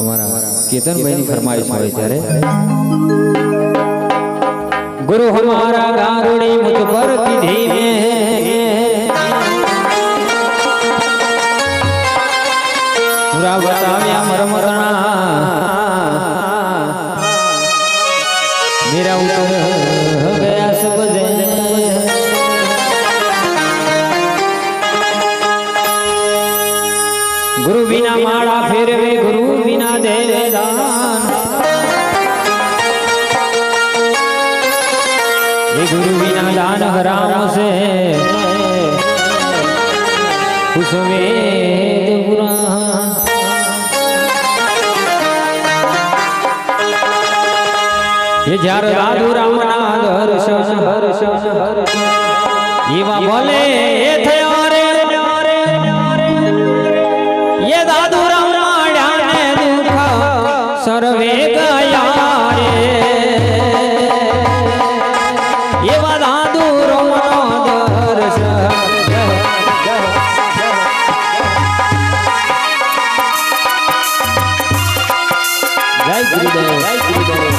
અમારા કેતનભાઈની ફરમાઈશ હોય ત્યારે. ગુરુ હમારા ગારુડી મુજ પર કીધી મેં. પૂરા બતાવ્યા મરમરણા. મેરા ઉતર बिना माड़ा फिर वे गुरु, बिना दे गुरु, बिना दान हराम से। उस ये जार राधु राम हर्ष हर ये बोले દાદુ રમાડ્યાને દુખ, સર્વે ગયા રે એવા દાદુ રમણો દર્શ જય ગુરુદેવ. જય ગુરુદેવ.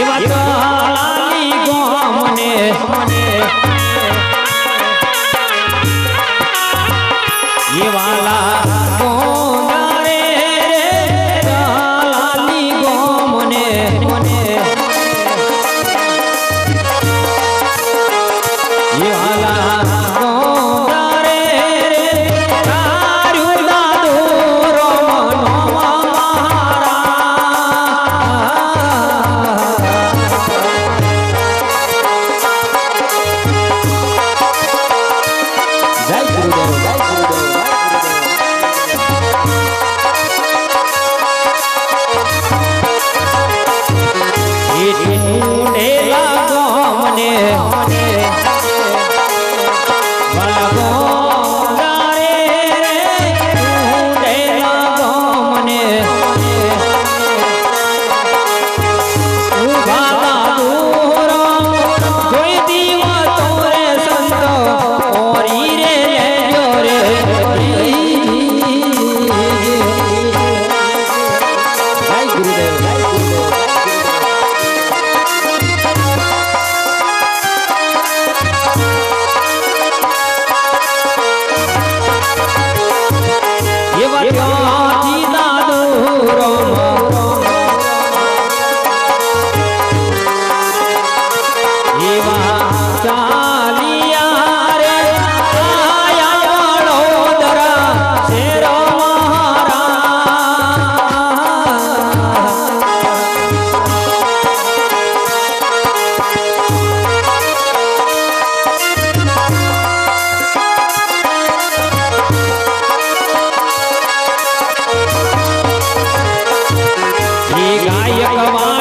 એવા મને એવા ગાયકવા